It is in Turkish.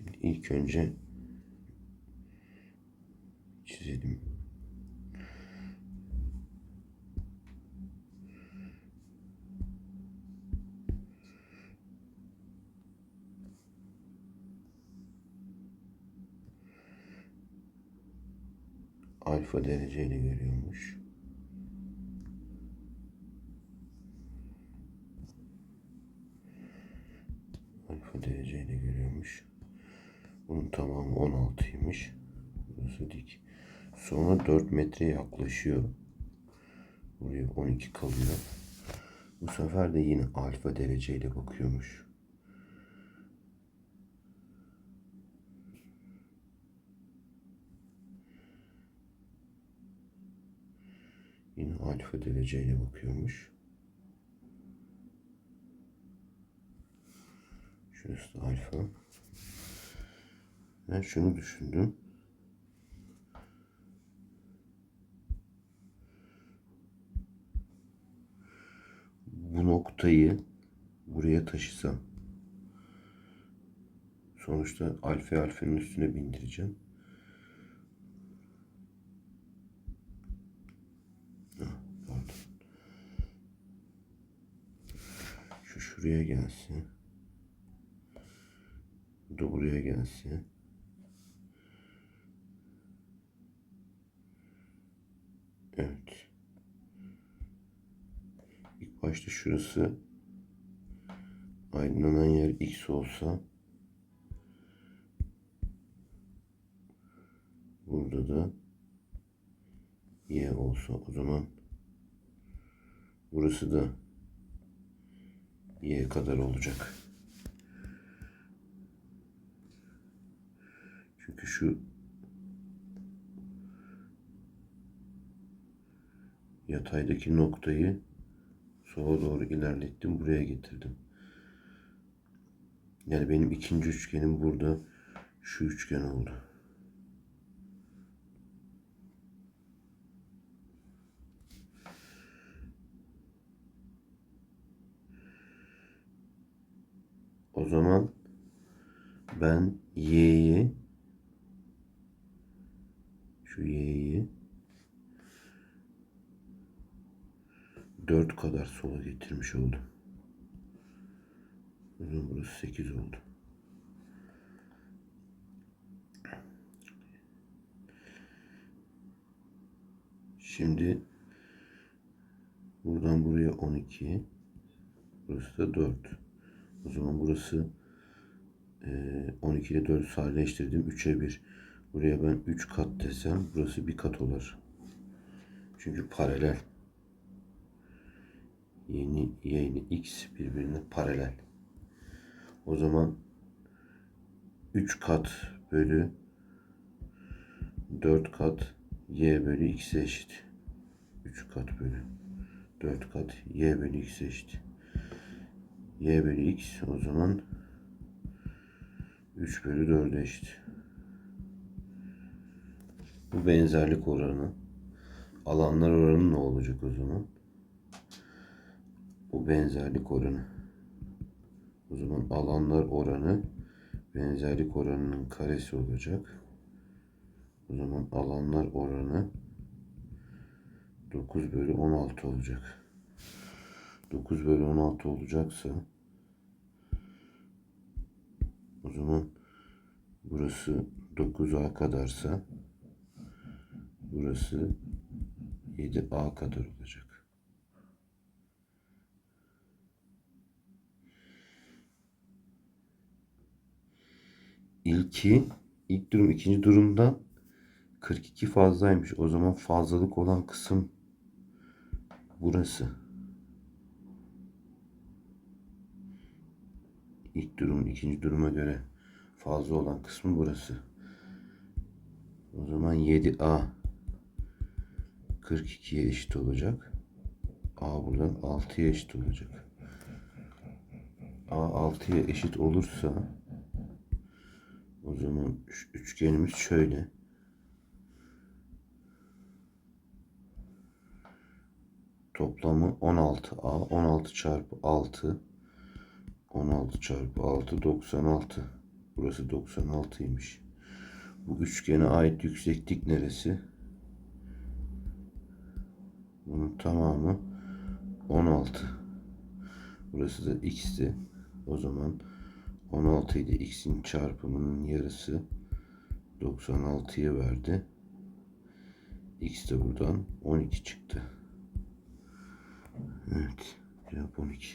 Şimdi ilk önce çizelim. Alfa dereceyle görüyormuş. Alfa dereceyle görüyormuş. Bunun tamamı 16'ymış. Burası dik. Sonra 4 metre yaklaşıyor. Buraya 12 kalıyor. Bu sefer de yine alfa dereceyle bakıyormuş. Yine alfa dereceyle bakıyormuş. Şurası da alfa. Ben şunu düşündüm. Bu noktayı buraya taşısam. Sonuçta alfa alfanın üstüne bindireceğim. Şu şuraya gelsin. Bu da buraya gelsin. Evet. Başta şurası. Aydınlanan yer X olsa. Burada da Y olsa. O zaman burası da Y kadar olacak. Çünkü şu yataydaki noktayı sola doğru ilerlettim. Buraya getirdim. Yani benim ikinci üçgenim burada şu üçgen oldu. O zaman ben y'yi şu y'yi 4 kadar sola getirmiş oldum. O zaman burası 8 oldu. Şimdi buradan buraya 12 burası da 4 o zaman burası eee 12 ile 4 sadeleştirdim 3'e 1 buraya ben 3 kat desem burası bir kat olur çünkü paralel yeni yeni x birbirine paralel o zaman 3 kat bölü 4 kat y bölü x'e eşit 3 kat bölü 4 kat y bölü x'e eşit y bölü x o zaman 3 bölü 4'e eşit. Bu benzerlik oranı. Alanlar oranı ne olacak o zaman? Bu benzerlik oranı. O zaman alanlar oranı benzerlik oranının karesi olacak. O zaman alanlar oranı 9 bölü 16 olacak. 9 bölü 16 olacaksa o zaman burası 9A kadarsa burası 7A kadar olacak. İlki, ilk durum ikinci durumdan 42 fazlaymış. O zaman fazlalık olan kısım burası. İlk durumun ikinci duruma göre fazla olan kısmı burası. O zaman 7A 42'ye eşit olacak. A buradan 6'ya eşit olacak. A 6'ya eşit olursa o zaman üçgenimiz şöyle. Toplamı 16A. 16 çarpı 6 16 çarpı 6 96. Burası 96'ymış. Bu üçgene ait yükseklik neresi? Bunun tamamı 16. Burası da x'ti. O zaman 16 ile x'in çarpımının yarısı 96'yı verdi. X de buradan 12 çıktı. Evet. Cevap 12.